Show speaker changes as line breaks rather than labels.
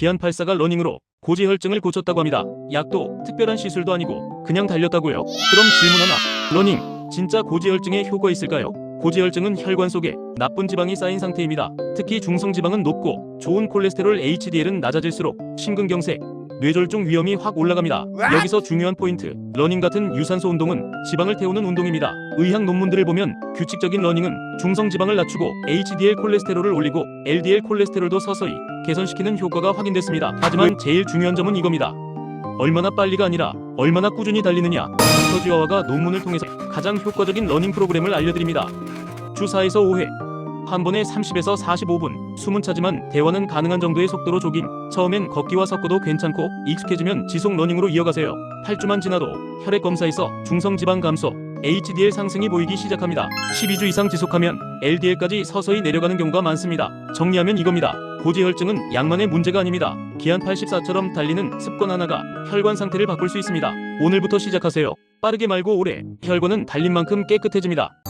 기안 84가 러닝으로 고지혈증을 고쳤다고 합니다. 약도 특별한 시술도 아니고 그냥 달렸다고요. 그럼 질문 하나. 러닝 진짜 고지혈증에 효과 있을까요? 고지혈증은 혈관 속에 나쁜 지방이 쌓인 상태입니다. 특히 중성 지방은 높고 좋은 콜레스테롤 HDL은 낮아질수록 심근경색, 뇌졸중 위험이 확 올라갑니다. 여기서 중요한 포인트. 러닝 같은 유산소 운동은 지방을 태우는 운동입니다. 의학 논문들을 보면 규칙적인 러닝은 중성 지방을 낮추고 HDL 콜레스테롤을 올리고 LDL 콜레스테롤도 서서히 개선시키는 효과가 확인됐습니다. 하지만 제일 중요한 점은 이겁니다. 얼마나 빨리가 아니라 얼마나 꾸준히 달리느냐. 닥터지와가 논문을 통해서 가장 효과적인 러닝 프로그램을 알려드립니다. 주 4에서 5회. 한 번에 30에서 45분. 숨은 차지만 대화는 가능한 정도의 속도로 조깅. 처음엔 걷기와 섞어도 괜찮고 익숙해지면 지속 러닝으로 이어가세요. 8주만 지나도 혈액 검사에서 중성 지방 감소, HDL 상승이 보이기 시작합니다. 12주 이상 지속하면 LDL까지 서서히 내려가는 경우가 많습니다. 정리하면 이겁니다. 고지혈증은 약만의 문제가 아닙니다. 기한 84처럼 달리는 습관 하나가 혈관 상태를 바꿀 수 있습니다. 오늘부터 시작하세요. 빠르게 말고 오래. 혈관은 달린 만큼 깨끗해집니다.